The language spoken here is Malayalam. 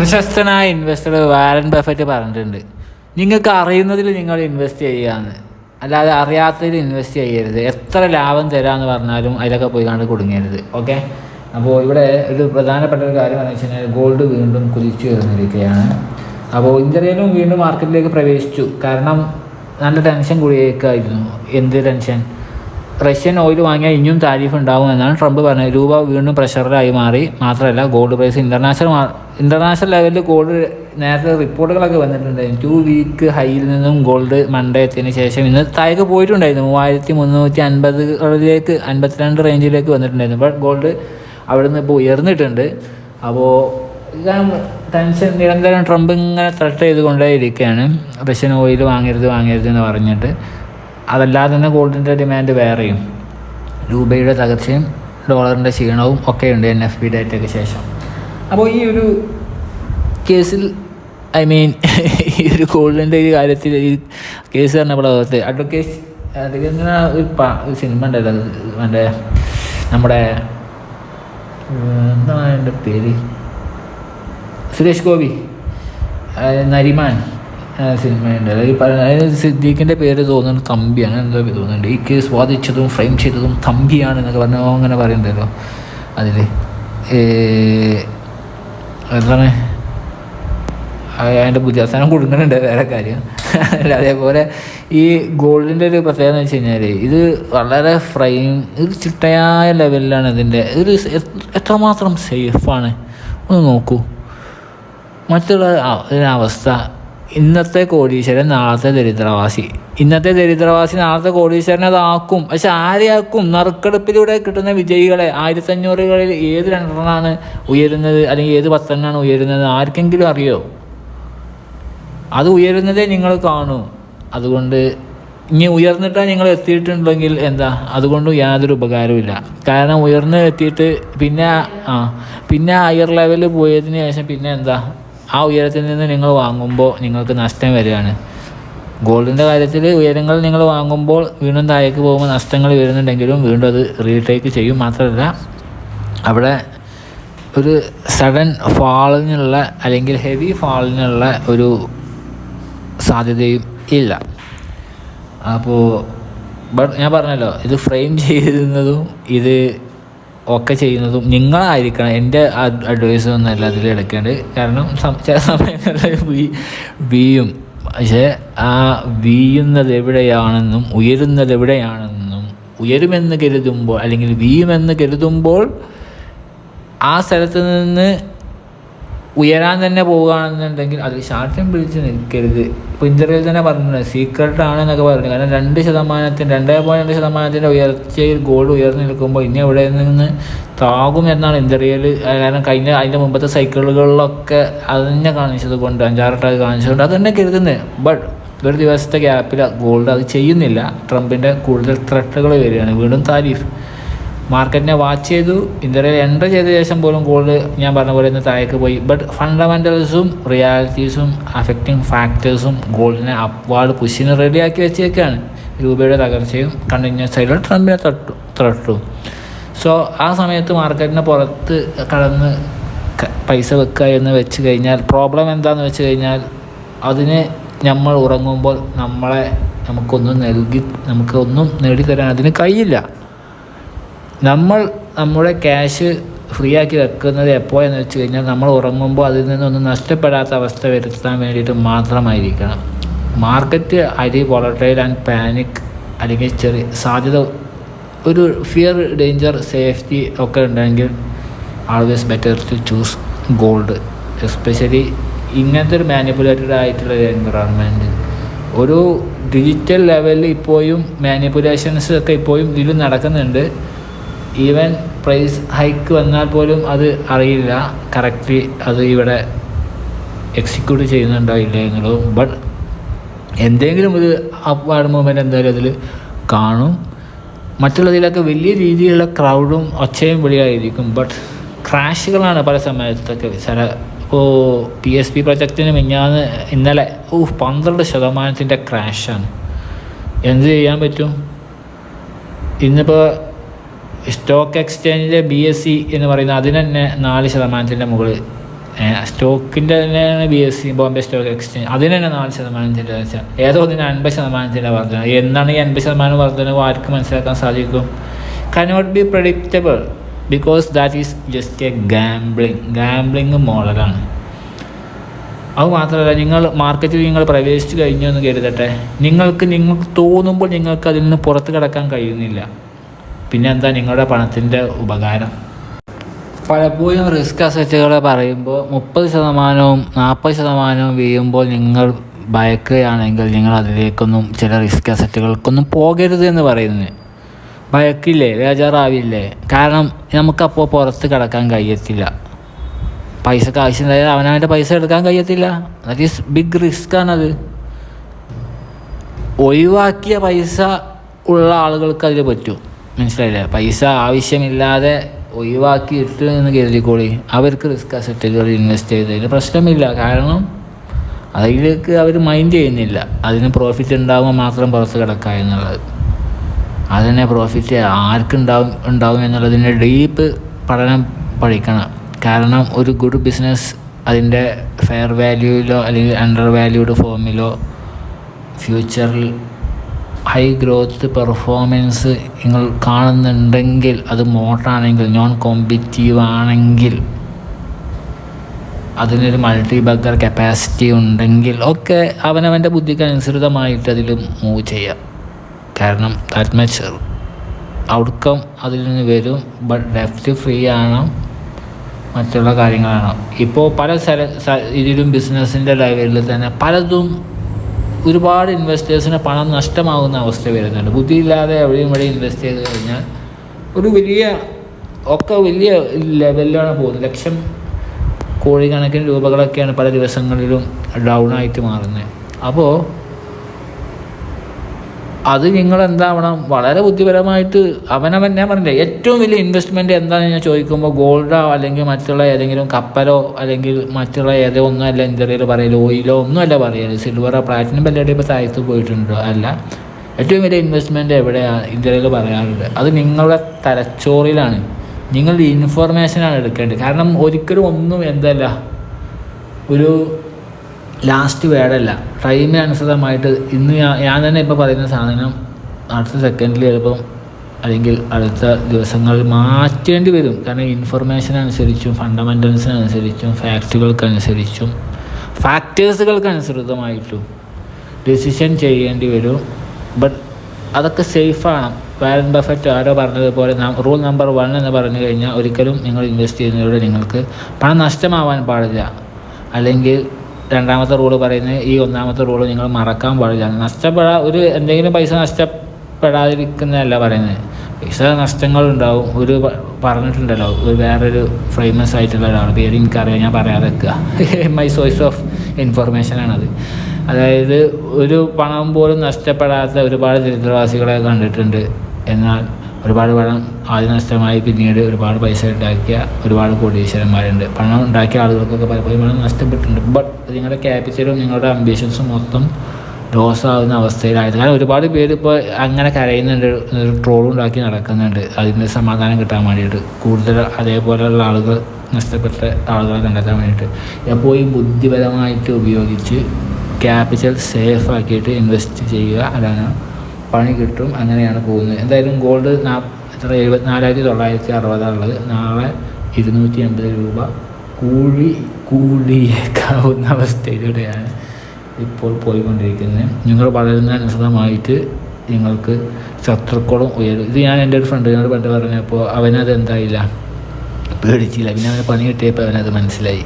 പ്രശസ്തനായ ഇൻവെസ്റ്റർ വാരൻ ബഫറ്റ് പറഞ്ഞിട്ടുണ്ട്. നിങ്ങൾക്ക് അറിയുന്നതിൽ നിങ്ങൾ ഇൻവെസ്റ്റ് ചെയ്യുകയാണ് അല്ലാതെ അറിയാത്തതിൽ ഇൻവെസ്റ്റ് ചെയ്യരുത്. എത്ര ലാഭം തരാമെന്ന് പറഞ്ഞാലും അതിലൊക്കെ പോയി കണ്ട് കുടുങ്ങരുത്. ഓക്കെ അപ്പോൾ ഇവിടെ ഒരു പ്രധാനപ്പെട്ട ഒരു കാര്യം എന്ന് വെച്ച് കഴിഞ്ഞാൽ ഗോൾഡ് വീണ്ടും കുതിച്ചു വരുന്നിരിക്കുകയാണ് അപ്പോൾ ഇന്ത്യയിലും വീണ്ടും മാർക്കറ്റിലേക്ക് പ്രവേശിച്ചു. കാരണം നല്ല ടെൻഷൻ കൂടിയേക്കായിരുന്നു. എന്ത് ടെൻഷൻ റഷ്യൻ ഓയിൽ വാങ്ങിയാൽ ഇനിയും താരിഫ് ഉണ്ടാവും എന്നാണ് ട്രംപ് പറഞ്ഞത്. രൂപ വീണ്ടും പ്രഷറിലായി മാറി. മാത്രമല്ല ഗോൾഡ് പ്രൈസ് ഇന്റർനാഷണൽ ഇന്റർനാഷണൽ ലെവലിൽ ഗോൾഡ് നേരത്തെ റിപ്പോർട്ടുകളൊക്കെ വന്നിട്ടുണ്ടായിരുന്നു. ടു വീക്ക് ഹൈയിൽ നിന്നും ഗോൾഡ് മണ്ടയത്തിന് ശേഷം ഇന്ന് താഴേക്ക് പോയിട്ടുണ്ടായിരുന്നു. മൂവായിരത്തി മുന്നൂറ്റി അൻപതുകളിലേക്ക് അൻപത്തിരണ്ട് റേഞ്ചിലേക്ക് വന്നിട്ടുണ്ടായിരുന്നു. ബട്ട് ഗോൾഡ് അവിടെ നിന്ന് ഇപ്പോൾ ഉയർന്നിട്ടുണ്ട്. അപ്പോൾ ഇതാണ് ടെൻഷൻ നിരന്തരം ട്രംപ് ഇങ്ങനെ ത്രട്ട് ചെയ്തുകൊണ്ടേ ഇരിക്കുകയാണ് റഷ്യൻ ഓയിൽ വാങ്ങരുത് വാങ്ങരുത് എന്ന് പറഞ്ഞിട്ട്. അതല്ലാതെ തന്നെ ഗോൾഡിന്റെ ഡിമാൻഡ് വേറെയും. രൂപയുടെ തകർച്ചയും ഡോളറിന്റെ ക്ഷീണവും ഒക്കെയുണ്ട് എൻ എഫ് പി ഡേറ്റയ്ക്ക് ശേഷം. അപ്പോൾ ഈ ഒരു കേസിൽ ഐ മീൻ ഈ ഒരു ഗോൾഡിന്റെ ഈ കാര്യത്തിൽ ഈ കേസ് പറഞ്ഞപ്പോഴത്തെ അഡ്വക്കേറ്റ് അതിങ്ങനെ ഒരു ഒരു സിനിമ ഉണ്ടല്ലോ മറ്റേ നമ്മുടെ എന്താണ് എന്റെ പേര്? സുരേഷ് ഗോപി നരിമാൻ. സിനിമയുണ്ട് അതായത് സിദ്ദീഖിന്റെ പേര് തോന്നുന്നു തമ്പിയാണ്. എന്തോ തോന്നുന്നുണ്ട്. ഈ കേസ് വാദിച്ചതും ഫ്രെയിം ചെയ്തതും തമ്പിയാണ് എന്നൊക്കെ പറഞ്ഞു അങ്ങനെ പറയുന്നുണ്ടല്ലോ. അതിൽ എന്താണ്? അതിന്റെ ബുദ്ധിസ്ഥാനം കൊടുക്കുന്നുണ്ട് വേറെ കാര്യം. അതേപോലെ ഈ ഗോൾഡിന്റെ ഒരു പ്രത്യേകത എന്ന് വെച്ച് കഴിഞ്ഞാൽ ഇത് വളരെ ഫ്രെയിം ഇത് ചിട്ടയായ ലെവലിലാണ് ഇതിന്റെ ഒരു എത്ര- എത്രമാത്രം സേഫാണ് ഒന്ന് നോക്കൂ. മറ്റുള്ള അവസ്ഥ ഇന്നത്തെ കോടീശ്വരൻ നാളത്തെ ദരിദ്രവാസി. ഇന്നത്തെ ദരിദ്രവാസി നാളത്തെ കോടീശ്വരനെ അതാക്കും പക്ഷെ ആരെയാക്കും? നറുക്കെടുപ്പിലൂടെ കിട്ടുന്ന വിജയികളെ. ആയിരത്തഞ്ഞൂറുകളിൽ ഏത് രണ്ടെണ്ണമാണ് ഉയരുന്നത്? അല്ലെങ്കിൽ ഏത് പത്തെണ്ണാണ് ഉയരുന്നത്? ആർക്കെങ്കിലും അറിയോ? അത് ഉയരുന്നതേ നിങ്ങൾ കാണൂ. അതുകൊണ്ട് ഇനി ഉയർന്നിട്ടാണ് നിങ്ങൾ എത്തിയിട്ടുണ്ടെങ്കിൽ എന്താ? അതുകൊണ്ട് യാതൊരു ഉപകാരവുമില്ല. കാരണം ഉയർന്ന് എത്തിയിട്ട് പിന്നെ ആ പിന്നെ ഹയർ ലെവലിൽ പോയതിന് ശേഷം പിന്നെ എന്താ? ആ ഉയരത്തിൽ നിന്ന് നിങ്ങൾ വാങ്ങുമ്പോൾ നിങ്ങൾക്ക് നഷ്ടം വരികയാണ്. ഗോൾഡിന്റെ കാര്യത്തിൽ ഉയരങ്ങൾ നിങ്ങൾ വാങ്ങുമ്പോൾ വീണ്ടും താഴേക്ക് പോകുമ്പോൾ നഷ്ടങ്ങൾ വരുന്നുണ്ടെങ്കിലും വീണ്ടും അത് റീടേക്ക് ചെയ്യും. മാത്രമല്ല അവിടെ ഒരു സഡൻ ഫാളിനുള്ള അല്ലെങ്കിൽ ഹെവി ഫാളിനുള്ള ഒരു സാധ്യതയും ഇല്ല. അപ്പോൾ ഞാൻ പറഞ്ഞല്ലോ ഇത് ഫ്രെയിം ചെയ്തിരുന്നതും ഇത് ഒക്കെ ചെയ്യുന്നതും നിങ്ങളായിരിക്കണം എന്റെ അഡ്വൈസ് ഒന്നല്ല അതിൽ എടുക്കേണ്ടത്. കാരണം ചില സമയങ്ങളിൽ വീ വീയും. പക്ഷേ ആ വീയുന്നത് എവിടെയാണെന്നും ഉയരുന്നത് എവിടെയാണെന്നും ഉയരുമെന്ന് കരുതുമ്പോൾ അല്ലെങ്കിൽ വീയുമെന്ന് കരുതുമ്പോൾ ആ സ്ഥലത്ത് നിന്ന് ഉയരാൻ തന്നെ പോവുകയാണെന്നുണ്ടെങ്കിൽ അതിൽ ശാഠ്യം പിടിച്ച് നിൽക്കരുത്. ഇപ്പോൾ ഇന്റർവ്യൂ തന്നെ പറഞ്ഞിട്ടുണ്ട് സീക്രട്ട് ആണെന്നൊക്കെ പറഞ്ഞു കാരണം രണ്ട് ശതമാനത്തിന് രണ്ടേ പോയിന്റ് രണ്ട് ശതമാനത്തിന്റെ ഉയർച്ചയിൽ ഗോൾഡ് ഉയർന്നു നിൽക്കുമ്പോൾ ഇനി എവിടെ നിന്ന് താകും എന്നാണ് ഇന്റർവ്യൂവിൽ കാരണം കഴിഞ്ഞ അതിന്റെ മുമ്പത്തെ സൈക്കിളുകളിലൊക്കെ അത് തന്നെ കാണിച്ചത് കൊണ്ട് അഞ്ചാറെട്ട് കാണിച്ചതുകൊണ്ട് അത് തന്നെ കരുതുന്നത് ബട്ട് ഒരു ദിവസത്തെ ഗ്യാപ്പിൽ ഗോൾഡ് അത് ചെയ്യുന്നില്ല. ട്രംപിന്റെ കൂടുതൽ ത്രട്ടുകൾ വരികയാണ്. വീണ്ടും താരീഫ്. മാർക്കറ്റിനെ വാച്ച് ചെയ്തു. ഇന്ത്യയിൽ എന്റർ ചെയ്ത ശേഷം പോലും ഗോൾഡ് ഞാൻ പറഞ്ഞ പോലെ ഇന്ന് താഴേക്ക് പോയി. ബട്ട് ഫണ്ടമെന്റൽസും റിയാലിറ്റീസും അഫക്റ്റിംഗ് ഫാക്ടേഴ്സും ഗോൾഡിനെ അപ്വാർഡ് പുഷിന് റെഡിയാക്കി വെച്ചേക്കാണ്. രൂപയുടെ തകർച്ചയും കണ്ടിന്യൂസ് ആയിട്ടുള്ള ട്രംപിനെ തട്ടു സോ ആ സമയത്ത് മാർക്കറ്റിനെ പുറത്ത് കടന്ന് പൈസ വെക്കുക എന്ന് വെച്ച് കഴിഞ്ഞാൽ പ്രോബ്ലം എന്താണെന്ന് വെച്ച് കഴിഞ്ഞാൽ അതിന് നമ്മൾ ഉറങ്ങുമ്പോൾ നമ്മളെ നമുക്കൊന്നും നൽകി നമുക്കൊന്നും നേടിത്തരാൻ അതിന് കഴിയില്ല. നമ്മൾ നമ്മുടെ ക്യാഷ് ഫ്രീ ആക്കി വെക്കുന്നത് എപ്പോൾ എന്ന് വെച്ച് കഴിഞ്ഞാൽ നമ്മൾ ഉറങ്ങുമ്പോൾ അതിൽ നിന്നൊന്നും നഷ്ടപ്പെടാത്ത അവസ്ഥ വരുത്താൻ വേണ്ടിയിട്ട് മാത്രമായിരിക്കണം. Market are volatile and panic അല്ലെങ്കിൽ ചെറിയ സാധ്യത ഒരു ഫിയർ ഡേഞ്ചർ സേഫ്റ്റി ഒക്കെ ഉണ്ടെങ്കിൽ always better to choose gold especially ഇങ്ങനത്തെ ഒരു മാനിപ്പുലേറ്റഡ് ആയിട്ടുള്ള ഒരു ഒരു ഡിജിറ്റൽ ലെവലിൽ ഇപ്പോഴും മാനിപ്പുലേഷൻസ് ഒക്കെ ഇപ്പോഴും ഇതിൽ നടക്കുന്നുണ്ട്. ഈവൻ പ്രൈസ് ഹൈക്ക് വന്നാൽ പോലും അത് അറിയില്ല. കറക്റ്റ് അത് ഇവിടെ എക്സിക്യൂട്ട് ചെയ്യുന്നുണ്ടോ ഇല്ല എന്നുള്ളതും. ബട്ട് എന്തെങ്കിലും ഒരു അപ്വാർഡ് മൂവ്മെന്റ് എന്തായാലും അതിൽ കാണും. മറ്റുള്ളതിലൊക്കെ വലിയ രീതിയിലുള്ള ക്രൗഡും ഒച്ചയും വിളിയായിരിക്കും. ബട്ട് ക്രാഷുകളാണ് പല സമയത്തൊക്കെ. ചില ഇപ്പോൾ പി എസ് പി പ്രൊജക്റ്റിന് മിഞ്ഞാന്ന് ഇന്നലെ ഓ പന്ത്രണ്ട് ശതമാനത്തിന്റെ ക്രാഷാണ് എന്ത് ചെയ്യാൻ പറ്റും? ഇന്നിപ്പോൾ സ്റ്റോക്ക് എക്സ്ചേഞ്ചിലെ ബി എസ് സി എന്ന് പറയുന്ന അതിന് തന്നെ നാല് ശതമാനത്തിന്റെ മുകളിൽ സ്റ്റോക്കിന്റെ തന്നെയാണ് B S C Bombay stock exchange അതിന് തന്നെ നാല് ശതമാനത്തിന്റെ വെച്ചാൽ ഏതോ ഇതിന് അൻപത് ശതമാനത്തിന്റെ വർധന. എന്നാണ് ഈ അൻപത് ശതമാനം വർധനവ് ആർക്ക് മനസ്സിലാക്കാൻ സാധിക്കും? Cannot be predictable because that is just a gambling gambling മോഡലാണ്. അത് മാത്രമല്ല നിങ്ങൾ മാർക്കറ്റിൽ നിങ്ങൾ പ്രവേശിച്ചു കഴിഞ്ഞു എന്ന് കരുതട്ടെ. നിങ്ങൾക്ക് നിങ്ങൾക്ക് തോന്നുമ്പോൾ നിങ്ങൾക്ക് അതിൽ നിന്ന് പുറത്ത് കിടക്കാൻ കഴിയുന്നില്ല. പിന്നെ എന്താ നിങ്ങളുടെ പണത്തിന്റെ ഉപകാരം? പലപ്പോഴും റിസ്ക് അസറ്റുകൾ പറയുമ്പോൾ മുപ്പത് ശതമാനവും നാൽപ്പത് ശതമാനവും വീഴുമ്പോൾ നിങ്ങൾ ഭയക്കുകയാണെങ്കിൽ നിങ്ങൾ അതിലേക്കൊന്നും ചില റിസ്ക് അസറ്റുകൾക്കൊന്നും പോകരുത് എന്ന് പറയുന്നത്. ഭയക്കില്ലേ? ബേജാറാവില്ലേ? കാരണം നമുക്കപ്പോൾ പുറത്ത് കിടക്കാൻ കഴിയത്തില്ല. പൈസക്ക് ആവശ്യമുണ്ടായാൽ അവനവന്റെ പൈസ എടുക്കാൻ കഴിയത്തില്ല. ദാറ്റ് ഈസ് ബിഗ് റിസ്ക് ആണത്. ഒഴിവാക്കിയ പൈസ ഉള്ള ആളുകൾക്ക് അതിൽ പറ്റും. മനസ്സിലായില്ലേ? പൈസ ആവശ്യമില്ലാതെ ഒഴിവാക്കി ഇട്ട് എന്ന് കരുതിക്കോളി. അവർക്ക് റിസ്ക് അസറ്റുകൾ ഇൻവെസ്റ്റ് ചെയ്തതിന് പ്രശ്നമില്ല. കാരണം അതിലേക്ക് അവർ മൈൻഡ് ചെയ്യുന്നില്ല. അതിന് പ്രോഫിറ്റ് ഉണ്ടാകുമ്പോൾ മാത്രം പുറത്ത് കിടക്കുക എന്നുള്ളത്. അതിനെ പ്രോഫിറ്റ് ആർക്കുണ്ടാവും ഉണ്ടാവും എന്നുള്ളതിന്റെ ഡീപ്പ് പഠനം പഠിക്കണം. കാരണം ഒരു ഗുഡ് ബിസിനസ് അതിന്റെ ഫെയർ വാല്യൂയിലോ അല്ലെങ്കിൽ അണ്ടർ വാല്യൂഡ് ഫോമിലോ ഫ്യൂച്ചറിൽ ഹൈ ഗ്രോത്ത് പെർഫോമൻസ് നിങ്ങൾ കാണുന്നുണ്ടെങ്കിൽ അത് മോട്ടാണെങ്കിൽ നോൺ കോമ്പറ്റീവ് ആണെങ്കിൽ അതിനൊരു മൾട്ടി ബഗർ കപ്പാസിറ്റി ഉണ്ടെങ്കിൽ ഒക്കെ അവനവന്റെ ബുദ്ധിക്ക് അനുസൃതമായിട്ട് അതിൽ മൂവ് ചെയ്യാം. കാരണം ദാറ്റ് മച്ച് ഔട്ട്കം അതിൽ നിന്ന് വരും ബട്ട് ലെഫ്റ്റ് ഫ്രീ ആണ് മറ്റുള്ള കാര്യങ്ങളാണ് ഇപ്പോൾ പല സ്ഥല ഇതിലും ബിസിനസ്സിന്റെ ലെവലിൽ തന്നെ പലതും ഒരുപാട് ഇൻവെസ്റ്റേഴ്സിന് പണം നഷ്ടമാകുന്ന അവസ്ഥ വരുന്നുണ്ട്. ബുദ്ധിയില്ലാതെ എവിടെയും ഇവിടെ ഇൻവെസ്റ്റ് ചെയ്ത് കഴിഞ്ഞാൽ ഒരു വലിയ ഒക്കെ വലിയ ലെവലിലാണ് പോകുന്നത്. ലക്ഷം കോടിക്കണക്കിന് രൂപകളൊക്കെയാണ് പല ദിവസങ്ങളിലും ഡൗൺ ആയിട്ട് മാറുന്നത്. അപ്പോൾ അത് നിങ്ങൾ എന്താവണം വളരെ ബുദ്ധിപരമായിട്ട് അവനവൻ ഞാൻ പറഞ്ഞില്ലേ ഏറ്റവും വലിയ ഇൻവെസ്റ്റ്മെന്റ് എന്താണെന്ന് ഞാൻ ചോദിക്കുമ്പോൾ ഗോൾഡോ അല്ലെങ്കിൽ മറ്റുള്ള ഏതെങ്കിലും കപ്പലോ അല്ലെങ്കിൽ മറ്റുള്ള ഏതോ ഒന്നുമല്ല ഇന്ത്യയിൽ പറയൽ ഓയിലോ ഒന്നുമല്ല പറയൽ സിൽവറോ പ്ലാറ്റിനം പല്ലടി ഇപ്പോൾ താഴ്ത്ത് പോയിട്ടുണ്ടോ. അല്ല ഏറ്റവും വലിയ ഇൻവെസ്റ്റ്മെന്റ് എവിടെയാണ് ഇന്ത്യയിൽ പറയാറുണ്ട്? അത് നിങ്ങളുടെ തലച്ചോറിലാണ്. നിങ്ങളുടെ ഇൻഫർമേഷനാണ് എടുക്കേണ്ടത്. കാരണം ഒരിക്കലും ഒന്നും എന്തല്ല ഒരു ലാസ്റ്റ് വേർഡല്ല ടൈമിനനുസൃതമായിട്ട് ഇന്ന് ഞാൻ ഞാൻ തന്നെ ഇപ്പോൾ പറയുന്ന സാധനം അടുത്ത സെക്കൻഡിൽ ചിലപ്പം അല്ലെങ്കിൽ അടുത്ത ദിവസങ്ങളിൽ മാറ്റേണ്ടി വരും. കാരണം ഇൻഫർമേഷൻ അനുസരിച്ചും ഫണ്ടമെന്റൽസിനനുസരിച്ചും ഫാക്റ്റുകൾക്കനുസരിച്ചും ഫാക്ടേഴ്സുകൾക്ക് അനുസൃതമായിട്ടും ഡിസിഷൻ ചെയ്യേണ്ടി വരും. ബട്ട് അതൊക്കെ സേഫാണ് വാരൻ ബഫറ്റ് ആരോ പറഞ്ഞതുപോലെ റൂൾ നമ്പർ വൺ എന്ന് പറഞ്ഞു കഴിഞ്ഞാൽ ഒരിക്കലും നിങ്ങൾ ഇൻവെസ്റ്റ് ചെയ്യുന്നതിലൂടെ നിങ്ങൾക്ക് പണം നഷ്ടമാവാൻ പാടില്ല. അല്ലെങ്കിൽ രണ്ടാമത്തെ റൂൾ പറയുന്നത് ഈ ഒന്നാമത്തെ റൂൾ നിങ്ങൾ മറക്കാൻ പാടില്ല. നഷ്ടപ്പെടാ ഒരു എന്തെങ്കിലും പൈസ നഷ്ടപ്പെടാതിരിക്കുന്നതല്ല പറയുന്നത്. പൈസ നഷ്ടങ്ങളുണ്ടാവും. ഒരു പറഞ്ഞിട്ടുണ്ടല്ലോ ഒരു വേറൊരു ഫേമസ് ആയിട്ടുള്ള ഒരാൾ പേര് എനിക്കറിയാം ഞാൻ പറയാതെ വെക്കുക മൈ സോഴ്സ് ഓഫ് ഇൻഫർമേഷനാണത് അതായത് ഒരു പണം പോലും നഷ്ടപ്പെടാത്ത ഒരുപാട് ദരിദ്രവാസികളെ കണ്ടിട്ടുണ്ട്. എന്നാൽ ഒരുപാട് പണം ആദ്യം നഷ്ടമായി പിന്നീട് ഒരുപാട് പൈസ ഉണ്ടാക്കിയ ഒരുപാട് കോടീശ്വരന്മാരുണ്ട്. പണം ഉണ്ടാക്കിയ ആളുകൾക്കൊക്കെ പലപ്പോഴും പണം നഷ്ടപ്പെട്ടിട്ടുണ്ട്. ബട്ട് നിങ്ങളുടെ ക്യാപിറ്റലും നിങ്ങളുടെ അംബിഷൻസും മൊത്തം ലോസ് ആവുന്ന അവസ്ഥയിലായത്. കാരണം ഒരുപാട് പേര് ഇപ്പോൾ അങ്ങനെ കരയുന്നുണ്ട്. ട്രോൾ ഉണ്ടാക്കി നടക്കുന്നുണ്ട്. അതിന്റെ സമാധാനം കിട്ടാൻ വേണ്ടിയിട്ട്. കൂടുതൽ അതേപോലെയുള്ള ആളുകൾ നഷ്ടപ്പെട്ട ആളുകളെ കണ്ടെത്താൻ വേണ്ടിയിട്ട്. അപ്പോൾ ഈ ബുദ്ധിപരമായിട്ട് ഉപയോഗിച്ച് ക്യാപിറ്റൽ സേഫ് ആക്കിയിട്ട് ഇൻവെസ്റ്റ് ചെയ്യുക അതാണ് പണി കിട്ടും അങ്ങനെയാണ് പോകുന്നത്. എന്തായാലും ഗോൾഡ് നാ എത്ര എഴുപത്തിനാലായിരത്തി തൊള്ളായിരത്തി അറുപതാണുള്ളത്. നാളെ ഇരുന്നൂറ്റി എൺപത് രൂപ. കൂടി കൂടിയേക്കാവുന്ന അവസ്ഥയിലൂടെയാണ് ഇപ്പോൾ പോയിക്കൊണ്ടിരിക്കുന്നത്. നിങ്ങൾ വളരുന്നതനുസൃതമായിട്ട് നിങ്ങൾക്ക് ശത്രുക്കളും ഉയരും. ഇത് ഞാൻ എന്റെ ഒരു ഫ്രണ്ടിനോട് പണ്ട് പറഞ്ഞപ്പോൾ അവനത് എന്തായില്ല? പേടിച്ചില്ല. പിന്നെ അവന് പണി കിട്ടിയപ്പോൾ അവനത് മനസ്സിലായി.